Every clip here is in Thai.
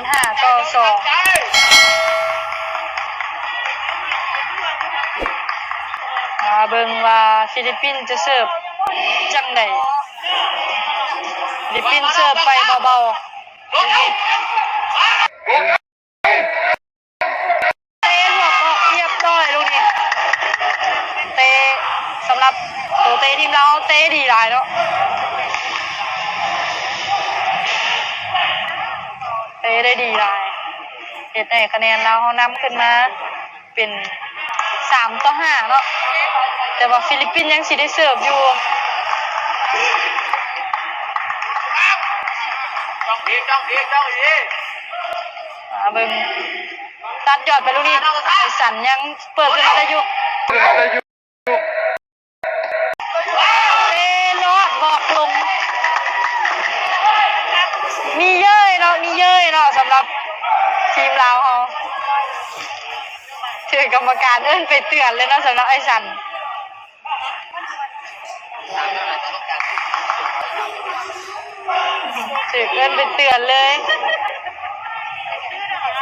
นห้าต่อสองมาเบิงว่าฟิลิปปินส์จะเสิร์ฟจังไดฟิลิปปินส์เสิร์ฟไปเบาๆ ได้ดีหลายเห็ดให้คะแนนเราเขานำขึ้นมาเป็นสามต่อห้าเนาะแต่ว่าฟิลิปปินส์ยังสิได้เสิร์ฟอยู่ต้องดีต้องดีต้องดีมาเบิ่งตัดยอดไปลูกนี้ไอสันยังเปิดขึ้นมาได้อยู่ กรรมการเอิ้นไปเตือนเลยเนาะสำหรับไอ้สันถือเอิ้นไปเตือนเลย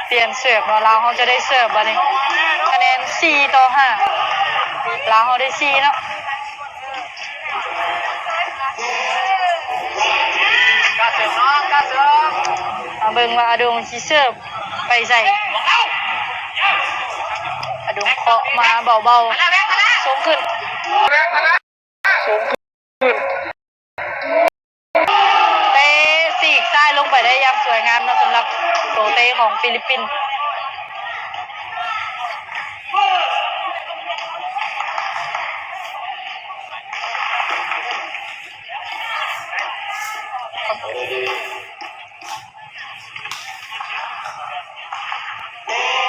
เปลี่ยนเสิร์ฟเนาเราเขาจะได้เสิร์ฟบัดนี้คะแนน4ต่อ5เราเขาได้4เนาะกาเสริมน้องกาเสริมมาเบิ่งว่าอดงสิเสิร์ฟไปใส่ เคาะมาเบามาแล้วแม่มาแล้วๆสูงขึ้นเตะสีกซ้ายลงไปได้อยังสวยงามเนาะสำหรับโตเตะของฟิลิปปินส์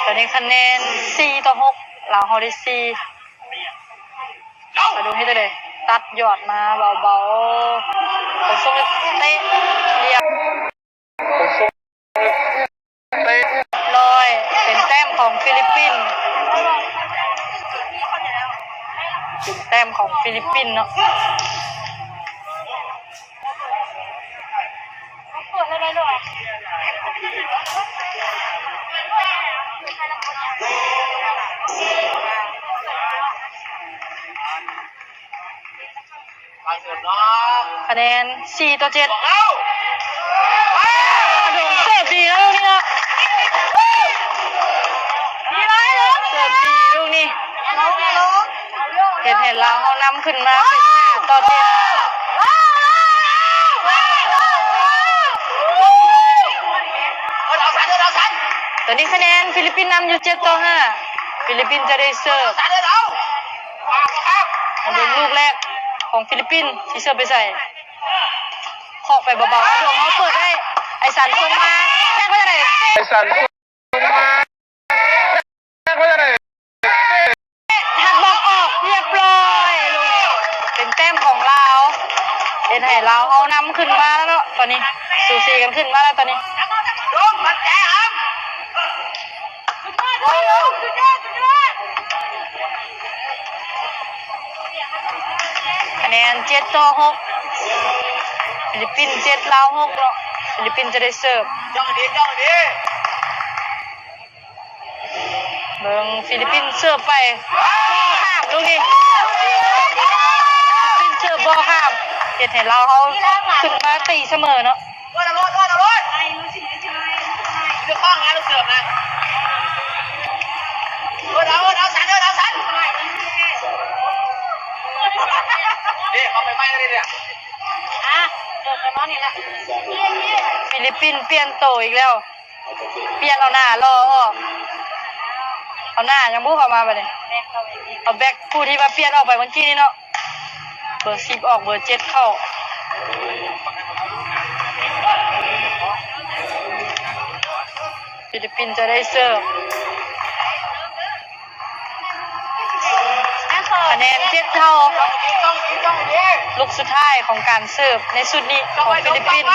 ตอนนี้คะแนน4ต่อ6 เราเฮาได้4มาดูให้ได้เลยตัดยอดมาเบาๆผมส่งเตะเรียบลอยเป็นแต้มของฟิลิปปินส์เป็นแต้มของฟิลิปปินส์เนาะ คะแนน4ต่อ7บอเอ้ากระโดดเสิร์ฟดีนะลูกนี้นะเสิร์ฟดีลูกนี้เห็นเห็นเราเขานำขึ้นมาเป็น5ต่อ7เออเอาสันเอเอาสันตอนนี้คะแนนฟิลิปปินส์นำอยู่7ต่อ5ฟิลิปปินส์จะได้เสิร์ฟสันเออเอาว้าวครับมาดูลูกแรกของฟิลิปปินส์ที่เสิร์ฟไปใส่เคาะ ไปเบาๆดวงเขาเปิดได้ ไอสันส่งมาแค่เขาจะได้เตะไอสันลงมาเขาจะได้หักบอลออกเรียบร้อยลูกนี้เป็นแต้มของเราวเอ็นให้เราวเขานำขึ้นมาแล้วเนาะตอนนี้สูสีกันขึ้นมาแล้วตอนนี้ลุงมันแจ๋ครับคะแนนเจ็ดต่อหกฟิ ลิปปินส์เจ็ดลาวหกเนาะฟิลิปปินส์จะได้เสิร์ฟจ้องดีจ้องดีเบิงฟิลิปปินส์เสิร์ฟไปบอข้ามลูกนี้ฟิลิปปินส์เสิร์ฟบอลข้ามเห็ดให้เราเขาขึ้นมาตีเสมอเนาะ ปปินส์เปลี่ยนโตอีกแล้ว เปลี่ยนเอาหน้ารอออกเอาหน้ายังบุกเข้ามาไปเลยเอาแบ็คผู้ที่มาเปลี่ยนออกไปเมื่อกี้นี่เนาะเบอร์สิบออกเบอร์เจ็ดเข้าฟิลิปปินส์จะได้เสิร์ฟคะแนนเจ็ดเท่าจ้องดีจ้องดีลูกสุดท้ายของการเสิร์ฟในสุดนี้ขจ้ององไปฟิลิปปินส์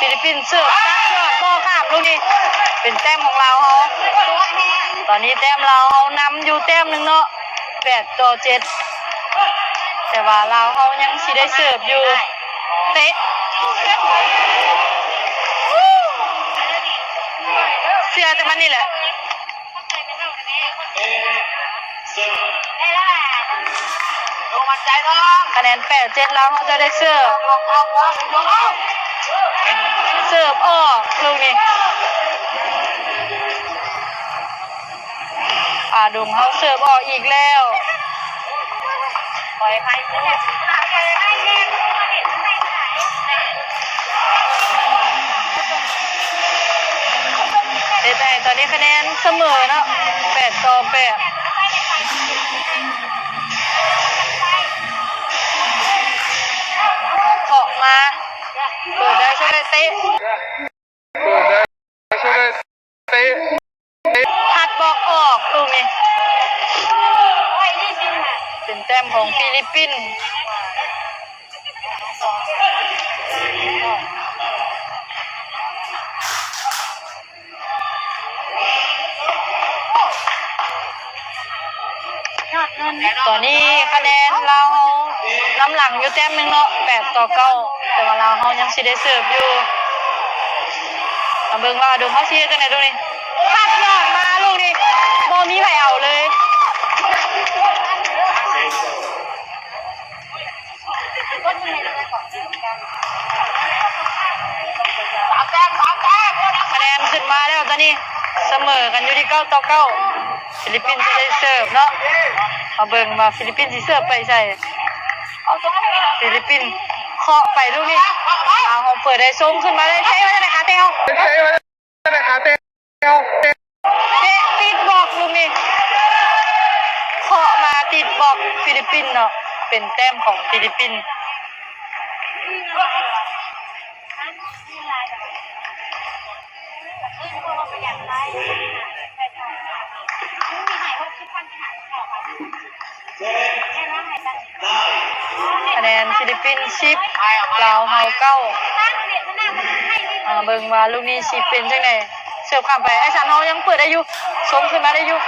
ฟิลิปปินส์เสือกซัยอดโต้ข้ามลูกนี้เป็นแต้มของเราเฮาตอนนี้แต้มเราเขานำอยู่แต้มหนึ่งเนาะแปดต่อเจ็ดแต่ว่าเราเขายังชีได้เสิร์ฟอยู่เตะเสียแต่มันนี่แหละคะแนนแปดเจ็ดเราเขาจะได้เสิร์ฟ เสิร์ฟออกลูกนี้ป่าดุงเขาเสิร์ฟออกอีกแล้วปล่อยใครเนี่ยไอ้แน่ตัวเด็กไม่ไหนเดแต่ตอนนี้คะแนนเสมอเนาะแปดต่อแปด ได้ใช่ไหมเตะเปิดได้ช่วยเตะหัดบอกออกลูกนี้เป็นแต้มของฟิลิปปินส์ตอนนี้คะแนนเรา น้ำหลังอยู่แต้มหนึงเนาะแปดต่อเก้าแต่ว่าเราเขายังสิได้เสิร์ฟอยู่มาเบิ่งว่าดูเขาซีจังไหนดูนี่พัดยอดมาลูกนี่บอมีไผเอาเลยคะแนนขึ้นมาแล้วตอนนี้เสมอกันอยู่ที่เก้าต่อเก้าฟิลิปปินส์จะได้เสิร์ฟเนาะมาเบิ่งว่าฟิลิปปินส์สิเสิร์ฟไปใส่ ฟิลิปปินส์เคาะไปลูกนี้เอาเขาเปิดได้ส่งขึ้นมาได้เทมาได้ไหนคะเทเอาเตะมาได้ขาเตะเอาเตะเทติดบอกลูกนี้เคาะมาติดบอกฟิลิปปินส์เนาะเป็นแต้มของฟิลิปปินส์ที่ายแบบนี้พวกเราประหยัดไร แนนฟิลิปปินส์สิบลาวเฮาเก้าตั้งเด็กมันน่าจะให้ที่อ่าเบิ่งว่าลูกนี้สิเป็นจังไดเสิร์ฟข้ามไปไอ้สันเฮายังเปิดได้อยู่ส่งขึ้นมาได้อยู่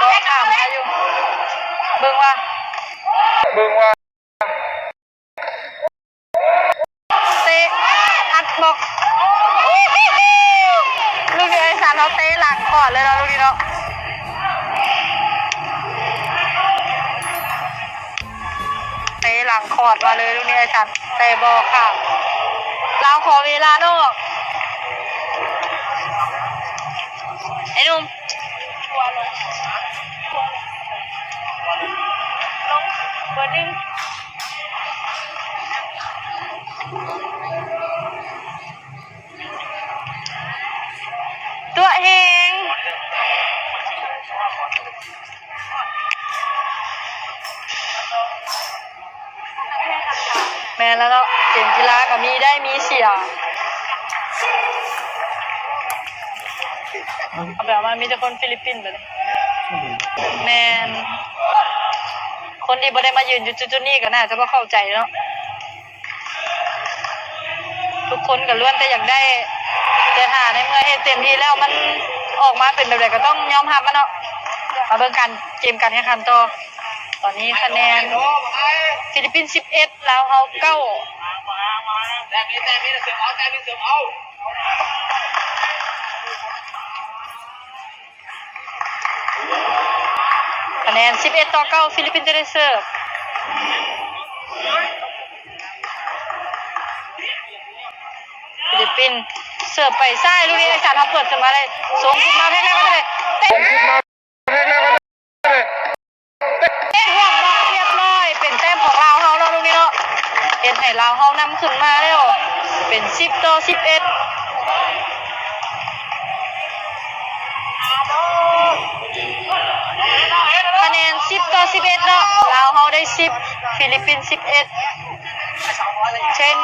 ก็ข้ามมาอยู่เบิ่งว่าเบิ่งว่าเตะอัดบอกลูกนี้ไอ้สันเฮาเตะหลังก่อนเลยเนาะลูกนี้เนาะ เตะหลังคอดมาเลยลูกนี้ไอ้สันเตะบอลค่ะเราขอเวลานอกไอ้หนุ่มชัวร์ลงลงเบอร์ดึง แล้วเนาะเกมกีฬาก็มีได้มีเสียเอาแบบว่ามีแต่คนฟิลิปปินส์ไปเลยแมนคนที่บ่ได้มายืนอยู่จุดๆนี้ก็น่าจะบ่เข้าใจเนาะทุกคนก็ล้วนแต่อยากได้ แต่ถ้าในเมื่อเฮ็ดเต็มที่แล้วมันออกมาเป็นแบบใดก็ต้องยอมรับมันเนาะมาเบิ่งกันเกมการแข่งขันต่อตอนนี้คะแนนฟิลิปปินส์11 ลาวเฮา9แต่มีแต่มีเสือเอาแต่มีเสือเอาคะแนน 11 ต่อ 9 ฟิลิปปินส์จะได้เสิร์ฟฟิลิปปินส์เสิร์ฟไปซ้ายลูกนี้ไอ้สารเขาเปิดขึ้นมาเลยส่งขึ้นมาแพ้แล้วก็ได้เตะ ลาวเฮานำขึ้นมาแล้ว เป็น10ต่อ11คะแนน10ต่อ11เนาะลาวเฮาได้10ฟิลิปปินส์11เช่น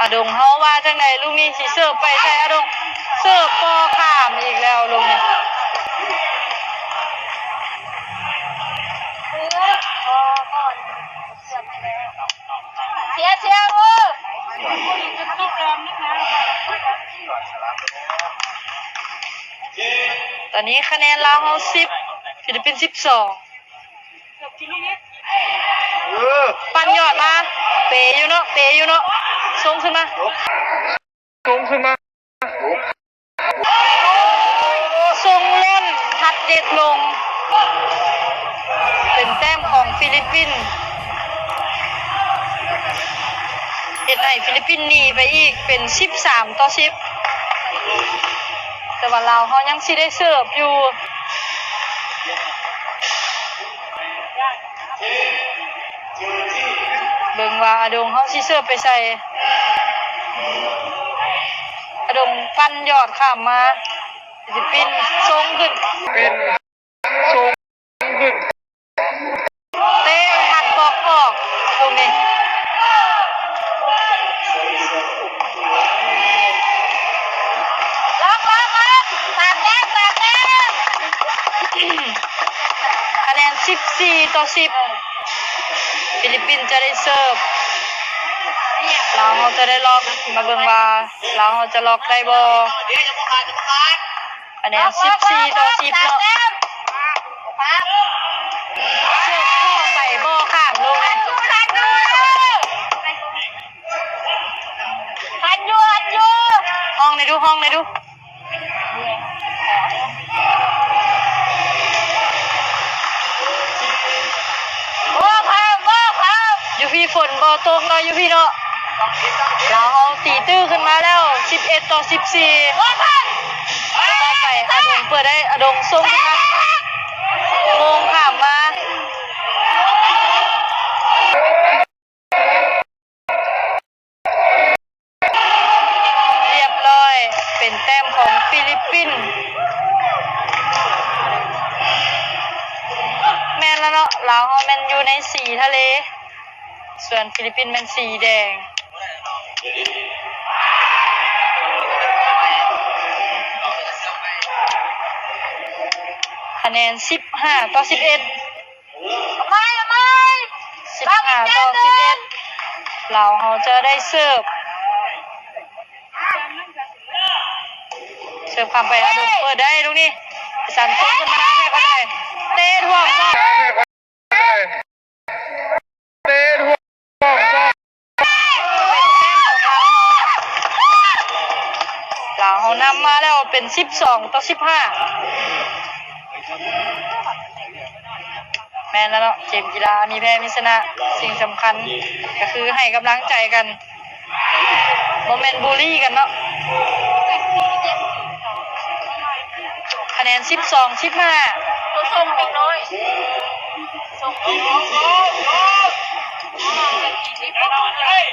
อดงเฮาว่าจังไดลูกนี้สิเสิร์ฟไปใส่อดงเสิร์ฟปอข้ามอีกแล้วลูกนี้ ยเชียร์เออตอนนี้คะแนนลาวเฮา10ฟิลิปปินส์สิบสองปันยอดมา เปอยู่เนาะ เปอยู่เนาะส่งขึ้นมาสูงขึ้นมา ด็ดให้ฟิลิปปินหนีไปอีกเป็น13ต่อ10แต่ว่าเราเขายังสิได้เสิร์ฟอยู่เบิ่งว่าอดงเขาสิเสิร์ฟไปใส่อดงปั้นยอดข้ามมาฟิลิปปินส์ทรงขึ้นเป็นสูงขึ้น เตะหัดบอกออกตรงนี้ล็อกล็อกล็อกสามแต้มสามแต้มคะแนน 14 ต่อ 10 ฟิลิปปินส์จะได้เสิร์ฟเราวเขาจะได้ล็อกมาเบิ่งว่าเราวเขาจะล็อกได้บ่คะแนน14 ต่อ 10เนาะเชือกข้อใส่โบข้างลงทันยูทันยูทันยูทันยูห้องในดูห้องในดู ฝนบ่ตกเนาะอยู่พี่เนาะเราเอาตีตื้อขึ้นมาแล้ว 11 ต่อ 14ต่อไปอดงเปิดได้อดงส่งขึ้นมาโมง ส่วนฟิลิปปินส์แม่นสีแดง คะแนน 15 ต่อ 11ไม่ไม่15 ต่อ 11 เราเฮาจะได้เสิร์ฟ เสิร์ฟคำไปอดุลเปิดได้ตรงนี้สันส่งขึ้นมาให้เขาไปเตะท่วมบอล เตะทั่วป้อมป้อม เป็นแต้มของเราเราเขานำมาแล้วเป็น12ต่อ15แม่นแล้วเนาะเกมกีฬามีแพ้มีชนะ สิ่งสำคัญก็คือให้กำลังใจกันโมเมนต์บูลลี่กันเนาะคะแนน12 15ตัวส่งเล็กน้อยส่งอีกนี่พวกเฮ้ย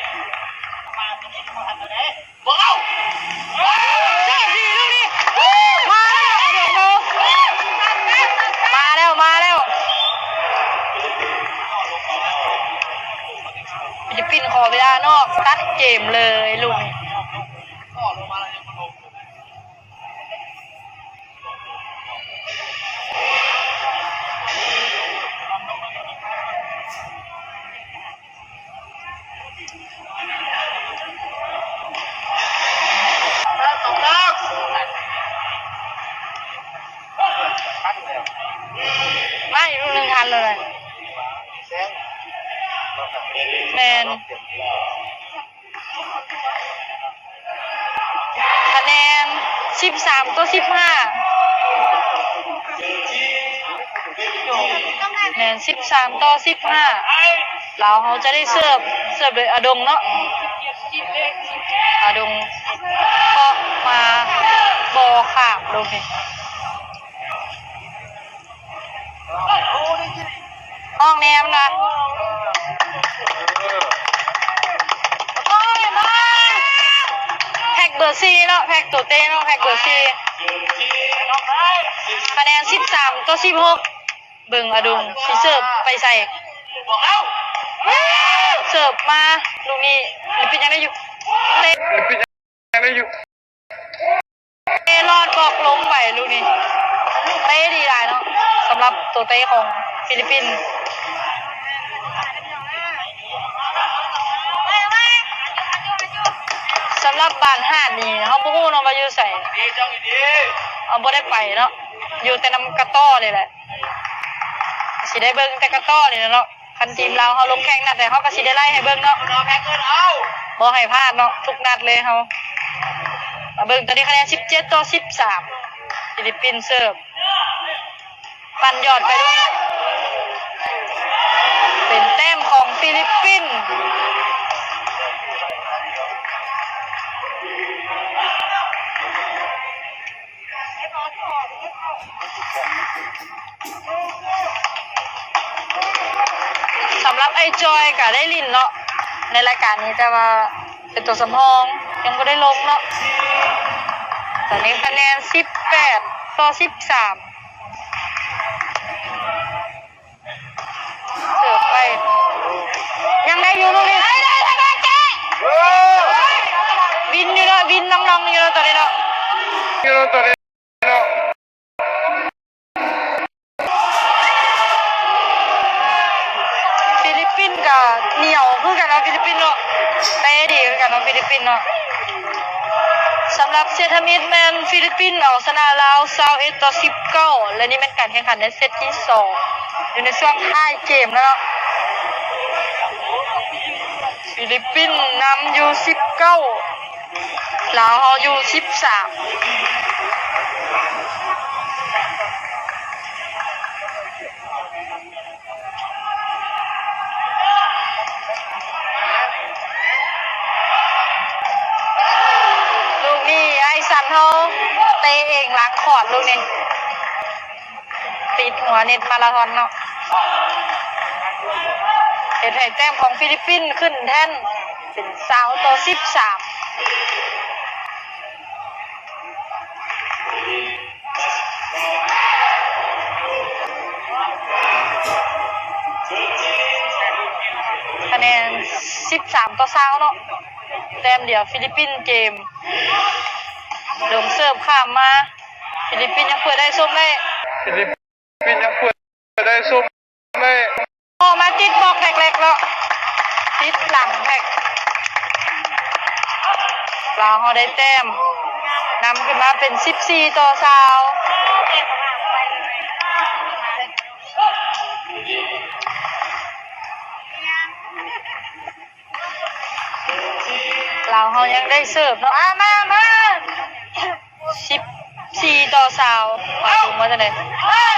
เจ็บดีลูกนี้มาแล้วมาแล้วมาแล้ว ฟิลิปปินส์ขอเวลานอก ตัดเกมเลยลูกนี้ สิบสามก็สิบห้าแนนสิบสามต่อสิบห้าเราเขาจะได้เสิร์ฟเสิร์ฟเลยอดงเนาะอดงก็มาบอข่ามลงนี่ห้องแนมนะ เบอร์ซีเนาะแพ็กตัวเต้เนาะแพ็กเบอร์ซีคะแนน13ต่อ16เบิ่งอดุงสิเสิร์ฟไปใส่เสิร์ฟมาลูกนี้หรือเป็นยังไงอยู่เตะหรือเป็นยังไงอยู่เตะรอดบอกล้มไปลูกนี้เตะดีได้เนาะสำหรับตัวเตะของฟิลิปปินส์ำหรับบานห้าดนี่เขาบ่ฮู้เนาะว่าอยู่ใส่เอาบ่ได้ไปเนาะอยู่แต่นำกระต้อเลยแหละสิได้เบิ่งแต่กระต้อเลยเนาะคันทีมเราเขาลงแข่งนัดแต่เขาก็สิได้ไล่ให้เบิ่งเนาะบ่ให้พลาดเนาะทุกนัดเลยเขามาเบิ่งตอนนี้คะแนน17 ต่อ 13ฟิลิปปินส์เสิร์ฟปันยอดไปด้วยเป็นแต้มของฟิลิปปินส์ สำหรับไอจอยกับได้ลินเนาะในรายการนี้แต่ว่าเป็นตัวสำรองยังไม่ได้ลงเนาะตอนนี้คะแนน 18 ต่อ 13เสิร์ฟไปยังได้อยู่ลูกนี้ได้ได้ได้ได้เจ๊วินอยู่เนาะวินน้องๆอยู่เนาะตอนนี้เนาะ เซตมิดแมนฟิลิปปินส์เอาชนะลาว21ต่อ19และนี่เป็นการแข่งขันในเซตที่สองอยู่ในช่วงท้ายเกมแล้วเนาะฟิลิปปินส์นำอยู่สิบเก้าลาวเฮาอยู่สิบสาม เขาเตะเองล้างขอดลูกนี่ปิดหัวเน็ตมาราธอนเนาะเห็นไห้แต้มของฟิลิปปินส์ขึ้นแท่นเป็นสาวต่อสิบสามคะแนนสิบสามต่อสาวเนาะแต้มเดียวฟิลิปปินส์เกม เดิมเสิร์ฟข้ามมาฟิลิปปินส์ยังเปิดได้ส้มได้ฟิลิปปินส์ยังเปิดได้ส้มได้ออกมาติดบล็อกแรกๆแล้วติดหลังแท็กลาวเขาได้แต้มนำขึ้นมาเป็น 14 ต่อซาวลาวเขายังได้เสิร์ฟเนาะอะมามา 14ต่อซาวเอาดุงมาจากไหน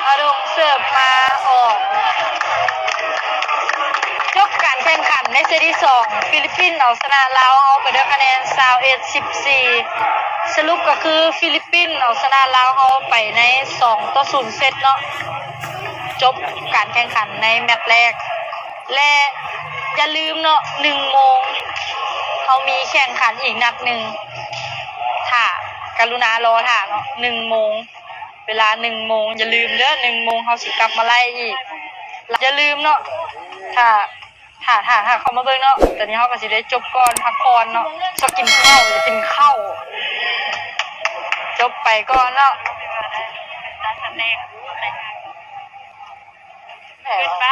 เอาดงเสิร์ฟมาออกจบการแข่งขันในเซตที่สองฟิลิปปินส์เอาชนะลาวเอาไปด้วยคะแนน21 14สรุปก็คือฟิลิปปินส์เอาชนะลาวเอาไปใน2ต่อ0เซตเนาะจบการแข่งขันในแมตช์แรก และอย่าลืมเนาะ1โมงเขามีแข่งขันอีกนัดหนึ่งค่ะ กรุณารอถ่าเนาะ1โมง เวลา1โมงอย่าลืมเด้อ1โมงเขาสิกลับมาไล่อีก อย่าลืมเนาะถ้าถ้าถ้าถ้าเขามาเบิ่งเนาะตอนนี้เขาก็สิได้จบก่อนพักผ่อนเนาะจะกินข้าวจะกินข้าวจบไปก่อนเนาะแหม ไป